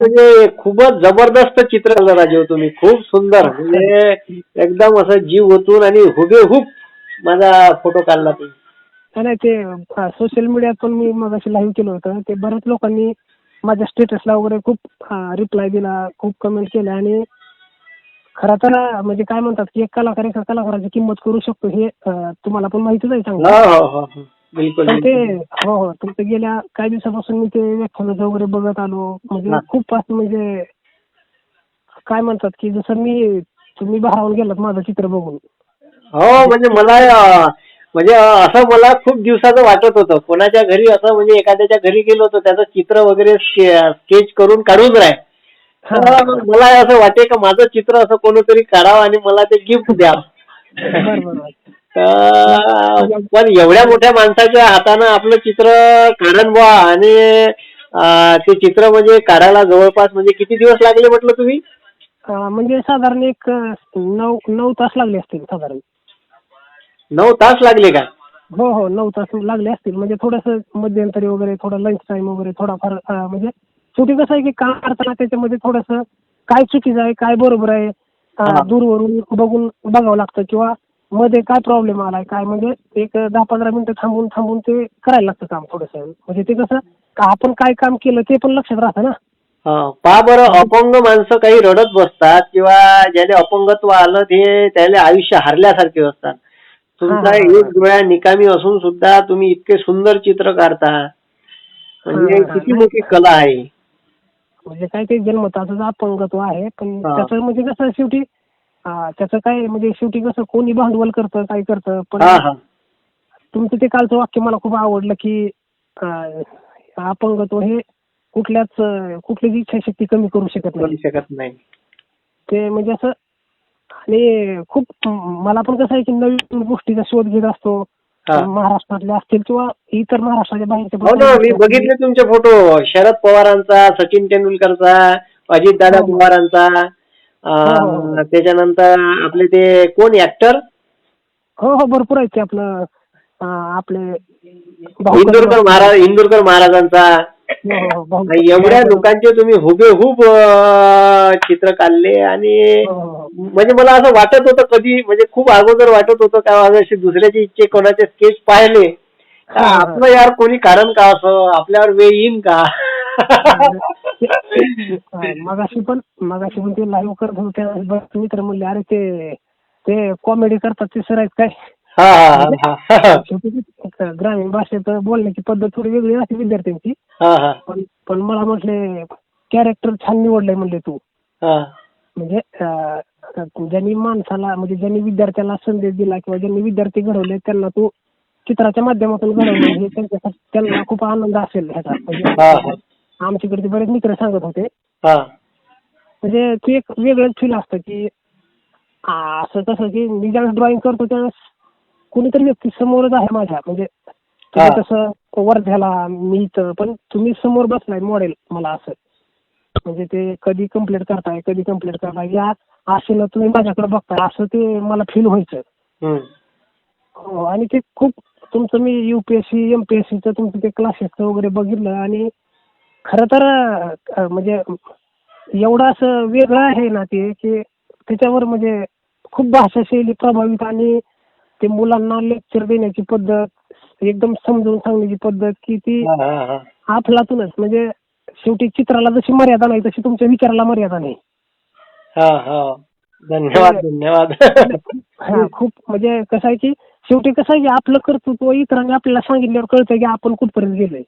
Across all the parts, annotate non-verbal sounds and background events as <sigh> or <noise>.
म्हणजे खूपच जबरदस्त चित्र काढलं राजीव तुम्ही. खूप सुंदर. म्हणजे एकदम असं जीव ओतून आणि हुबेहूब माझा फोटो काढला तुम्ही. नाही ते सोशल मीडियात पण मी मग लाईव्ह केलं होतं. ते बऱ्याच लोकांनी माझ्या स्टेटसला वगैरे खूप रिप्लाय दिला खूप कमेंट केल्या आणि खरं तर म्हणजे काय म्हणतात की एक कलाकार एका कलाकाराची किंमत करू शकतो हे तुम्हाला पण माहितीच आहे चांगलं. बिलकुल ते. हो हो. तुमचं गेल्या काही दिवसापासून मी ते व्याख्यानाचं वगैरे बघत आलो. म्हणजे. खूप असं म्हणजे काय म्हणतात की जसं मी तुम्ही भारावून गेलात माझं चित्र बघून. हो म्हणजे मला म्हणजे असं मला खूप दिवसाचं वाटत होतं. कोणाच्या घरी असं म्हणजे एखाद्याच्या घरी गेलो होतो त्याचं चित्र वगैरे स्केच करून काढून राह मला असं वाटे का माझं चित्र असं कोणीतरी काढावं आणि मला ते गिफ्ट द्यावं पण एवढ्या मोठ्या माणसाच्या हातानं आपलं चित्र काढून बुवा आणि अं, ते चित्र म्हणजे काढायला जवळपास म्हणजे किती दिवस लागले म्हटलं तुम्ही? अं, म्हणजे साधारण एक अं, नऊ नऊ तास लागले असतील साधारण. नऊ तास लागले का? हो हो नऊ तास लागले असतील. म्हणजे थोडंसं मध्यंतरी वगैरे थोडं लंच टाइम वगैरे थोडाफार अं, म्हणजे शेवटी कसं आहे की काम करताना त्याच्यामध्ये थोडंसं काय चुकीचं आहे काय बरोबर आहे अं, हा. दूरवरून बघून बघावं लागतं किंवा मध्ये काय प्रॉब्लेम आलाय काय म्हणजे एक दहा पंधरा मिनिटं थांबून थांबून ते करायला लागतं काम थोडंसं म्हणजे ते कसं का आपण काय काम केलं ते पण लक्षात राहतं ना हा, पहा बरं अपंग माणसं काही रडत बसतात किंवा ज्याला अपंगत्व आलं ते त्याला आयुष्य हारल्यासारखे असतात तुमचा. एक डोळ्या निकामी असून सुद्धा तुम्ही इतके सुंदर चित्र काढता म्हणजे किती. मोठी कला आहे म्हणजे काय ते जन्मताच अपंगत्व आहे पण. त्याचं म्हणजे कसं शेवटी अं, त्याचं काय म्हणजे शेवटी कसं कोणी भांडवल करतं काय करतं पण हा हा तुमचं ते कालचं वाक्य मला खूप आवडलं की अं, अपंगत्व हे कुठल्याच अं, कुठलीच इच्छाशक्ती कमी करू शकत करू नाही शकत नाही ते म्हणजे असं आणि खूप मला पण कसं आहे की नवीन गोष्टीचा शोध घेत असतो हा. महाराष्ट्रातले असतील किंवा इतर महाराष्ट्राच्या बाहेरचे हो ना मी बघितले तुमचे फोटो शरद पवारांचा सचिन तेंडुलकरचा अजितदादा हो. पवारांचा हो, हो. त्याच्यानंतर आपले ते कोण ऍक्टर हो हो भरपूर आहेत ते आपलं आपले इंदुरकर महाराज इंदुरकर महाराजांचा. हो, हो, हो, एवढ्या लोकांचे तुम्ही हुबेहूब चित्र काढले आणि हो, हो, हो. म्हणजे मला असं वाटत होतं कधी म्हणजे खूप अगोदर वाटत होतं का असे दुसऱ्याचे इच्छे कोणाचे स्केच पाहिले. हा, हा. आपलं यार कोणी कारण का असं? आपल्यावर वेळ येईन का? हा, मगाशी पण मगाशी पण ते लाईव्ह करत होते बस मित्र म्हणले अरे ते ते कॉमेडी करतात ते सर आहेत काय? ते ग्रामीण भाषेत बोलण्याची पद्धत थोडी वेगळी असते विद्यार्थ्यांची. पण पण मला म्हटले कॅरेक्टर छान निवडलंय म्हणले तू. हा. म्हणजे ज्यांनी माणसाला म्हणजे ज्यांनी विद्यार्थ्याला संदेश दिला किंवा ज्यांनी विद्यार्थी घडवले त्यांना तू चित्राच्या माध्यमातून घडवलं हे त्यांच्यासाठी त्यांना खूप आनंद असेल ह्याचा. म्हणजे. आमच्याकडचे बरेच मित्र सांगत होते. हा. म्हणजे ते एक वेगळंच फील असतं की आ, असं कसं की मी ज्यावेळेस ड्रॉइंग करतो त्यावेळेस कोणीतरी व्यक्ती समोरच आहे माझ्या. म्हणजे तुम्ही हा. कसं वर्ध्याला मी इथं पण तुम्ही समोर बसलाय मॉडेल मला असं. म्हणजे ते कधी कंप्लीट करताय कधी कंप्लीट करताय या आशेनं तुम्ही माझ्याकडे बघताय असं ते मला फील व्हायचं. हम्म. हो आणि ते खूप तुमचं मी युपीएससी एमपीएससीचं तुमचं ते क्लासेसचं वगैरे बघितलं आणि खरं तर म्हणजे एवढं असं वेगळं आहे ना ते की त्याच्यावर म्हणजे खूप भाषाशैली प्रभावित आणि ते मुलांना लेक्चर देण्याची पद्धत एकदम समजून सांगण्याची पद्धत की ती. आपलातूनच म्हणजे शेवटी चित्राला जशी मर्यादा नाही तशी तुमच्या विचाराला मर्यादा नाही. हा हा. धन्यवाद धन्यवाद. हा खूप म्हणजे कसं आहे की शेवटी कसं आहे की आपलं कर्तृत्व इतरांनी आपल्याला सांगितल्यावर कळतं की आपण कुठपर्यंत गेलोय.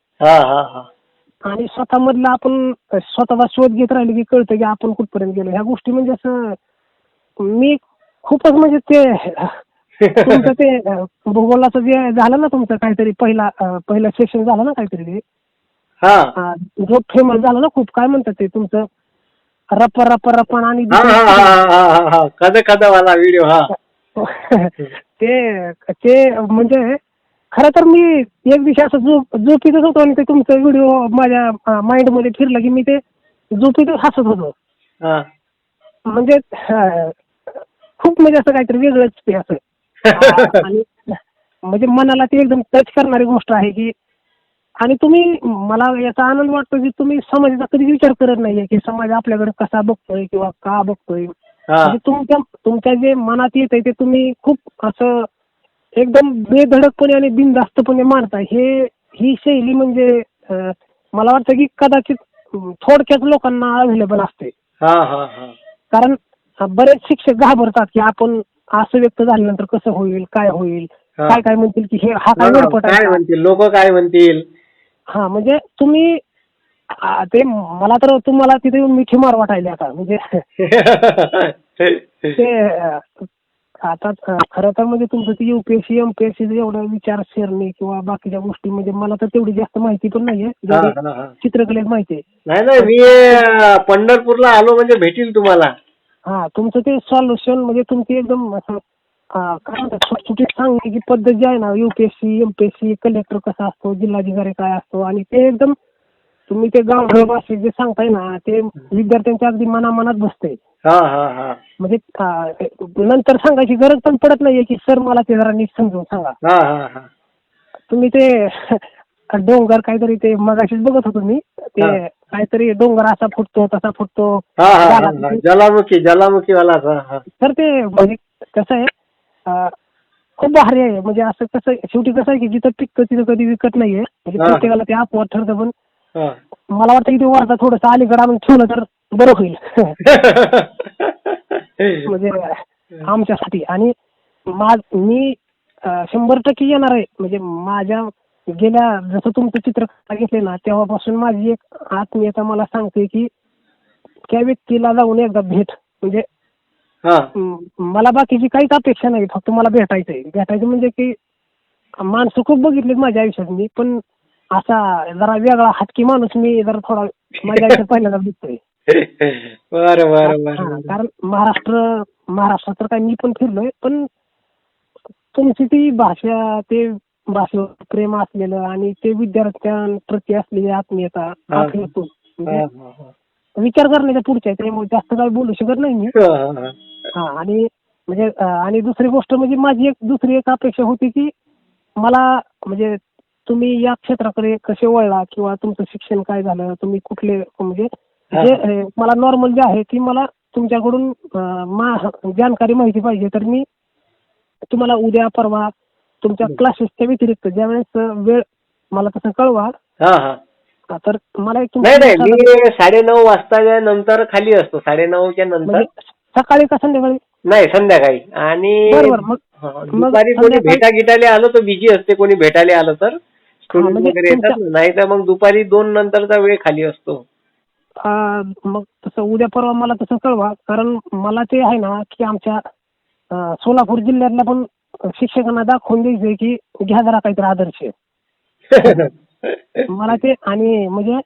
आणि स्वतःमधलं आपण स्वतःचा शोध घेत राहिलो की कळतं की आपण कुठपर्यंत गेलो. ह्या गोष्टी म्हणजे असं मी खूपच म्हणजे ते तुमचं ते भूगोलाचं जे झालं ना तुमचं काहीतरी पहिला पहिलं सेशन झालं ना काहीतरी ते? हा. जो फेमस झाला ना खूप काय म्हणतात ते तुमचं? रप रप रपण आणि कद कद वाला व्हिडिओ हा. <laughs> ते म्हणजे खरं तर मी एक दिवशी असं झोप झोपीतच होतो आणि ते तुमचा व्हिडिओ माझ्या माइंडमध्ये फिरला की मी ते झोपीतच हसत होतो. म्हणजे खूप म्हणजे असं काहीतरी वेगळंच ते असं. <laughs> आणि म्हणजे मनाला ती एकदम टच करणारी गोष्ट आहे की आणि तुम्ही मला याचा आनंद वाटतो की तुम्ही समाजाचा कधीच विचार करत नाहीये की समाज आपल्याकडे कसा बघतोय किंवा का बघतोय. म्हणजे तुमच्या तुमच्या जे मनात येत आहे ते तुम्ही खूप असं एकदम बेधडकपणे आणि बिनधास्तपणे मांडताय हे ही शैली म्हणजे मला वाटतं की कदाचित थोडक्यात लोकांना अवेलेबल असते. हा हा हा. कारण बरेच शिक्षक घाबरतात की आपण असं व्यक्त झाल्यानंतर कसं होईल काय होईल. काय काय म्हणतील की हे हा काय आहे? काय? म्हणतील? लोक काय म्हणतील? हा म्हणजे तुम्ही ते मला तर तुम्हाला तिथे येऊन मिठी मार वाटायला आता. म्हणजे <laughs> ते आता खरं तर म्हणजे तुमचं ते युपीएससी एमपीएससी एवढं विचारसरणी किंवा बाकीच्या गोष्टी म्हणजे मला तर तेवढी जास्त माहिती पण नाहीये. चित्रकलेत माहिती आहे. नाही नाही मी पंढरपूरला आलो म्हणजे भेटील तुम्हाला. हा तुमचं ते सॉल्युशन म्हणजे तुमची एकदम असं काय म्हणतात सुटसुटीत सांगण्याची पद्धत जी आहे ना युपीएससी एमपीएससी कलेक्टर कसा असतो जिल्हाधिकारी काय असतो आणि ते एकदम तुम्ही ते गावढळ भाषेत जे सांगताय ना ते विद्यार्थ्यांच्या अगदी मनामनात बसते हा हा हा म्हणजे नंतर सांगायची गरज पण पडत नाहीये की सर मला ते जरा नीट समजून सांगा हा हा हा तुम्ही ते <laughs> डोंगर काहीतरी ते मगाशीच बघत होतो मी ते हा. काहीतरी डोंगर असा फुटतो तसा फुटतो हा हा, हा. हा ज्वालामुखी ज्वालामुखी वाला हा हा तर ते म्हणजे कसं आहे अं, खूप भारी आहे म्हणजे असं कसं शेवटी कसं आहे की जिथं पिकतं तिथं कधी विकत नाहीये म्हणजे हा. प्रत्येकाला ते अपवाद ठरतं पण. मला वाटतं की ते थोडंसं अलीकडे आणून ठेवलं तर बरं होईल. म्हणजे आमच्यासाठी. आणि मा शंभर टक्के येणार आहे. म्हणजे माझ्या गेल्या जसं तुमचं चित्र घेतले ना तेव्हापासून माझी एक आत्मीयता मला सांगते की त्या व्यक्तीला जाऊन एकदा भेट. म्हणजे मला बाकीची काहीच अपेक्षा नाही. फक्त मला भेटायचंय. भेटायचं म्हणजे की माणसं खूप बघितलीत माझ्या आयुष्यात मी. पण असा जरा वेगळा हटकी माणूस मी जरा थोडा माझ्या आयुष्यात पहिल्यांदा दिसतोय <laughs> बरं बरं हा, बरं कारण महाराष्ट्र महाराष्ट्रात तर काय मी पण फिरलोय पण तुमची ती भाषा ते भाषेवर प्रेम असलेलं आणि ते विद्यार्थ्यांप्रती असलेली आत्मीयता म्हणजे हा, हा. विचार करण्याच्या पुढच्या आहे. त्यामुळे जास्त काही बोलू शकत नाही मी हा, हा, हा. हा आणि म्हणजे अं, आणि दुसरी गोष्ट म्हणजे माझी एक दुसरी एक अपेक्षा होती की मला म्हणजे तुम्ही या क्षेत्राकडे कसे वळला किंवा तुमचं शिक्षण काय झालं तुम्ही कुठले म्हणजे जे मला नॉर्मल जे आहे ती मला तुमच्याकडून जानकारी माहिती पाहिजे. तर मी तुम्हाला उद्या परवा तुमच्या क्लासेसच्या व्यतिरिक्त ज्यावेळेस अं, वेळ मला तसं कळवा. हा हा. हा, तर मला एक नाही नाही तुमच्या मी साडेनऊ वाजता नंतर खाली असतो. साडेनऊच्या नंतर. म्हणजे सकाळी का संध्याकाळी? नाही संध्याकाळी. आणि बरोबर मग मग दुपारी कोणी भेटा गिटायला आलो तर बिझी असते. कोणी भेटायला आलं तर. म्हणजे वगैरे येतात तुमच्या- नाही तर मग दुपारी दोन नंतरचा वेळ खाली असतो. मग तसं उद्या परवा मला तसं कळवा कारण मला ते आहे ना की आमच्या अं, सोलापूर जिल्ह्यातल्या पण शिक्षकांना दाखवून द्यायचंय की घ्या जरा काहीतरी आदर्श. <laughs> मला ते आणि म्हणजे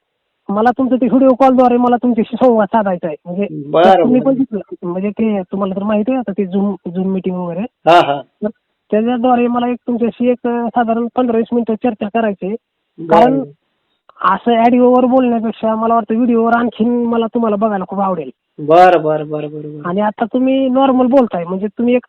मला तुमचं ते व्हिडिओ कॉलद्वारे मला तुमच्याशी संवाद साधायचा आहे म्हणजे बरं, तुम्ही पण बरं. म्हणजे ते तुम्हाला तर माहिती आहे आता ते झूम झूम मिटिंग वगैरे. हा हा. तर त्याच्याद्वारे मला एक तुमच्याशी एक साधारण पंधरा वीस मिनिटं चर्चा करायची आहे. कारण असं ऑडिओवर बोलण्यापेक्षा मला वाटतं व्हिडिओवर आणखीन मला तुम्हाला बघायला खूप आवडेल. बरं बरं बरं बरं आणि आता तुम्ही नॉर्मल बोलताय म्हणजे तुम्ही एक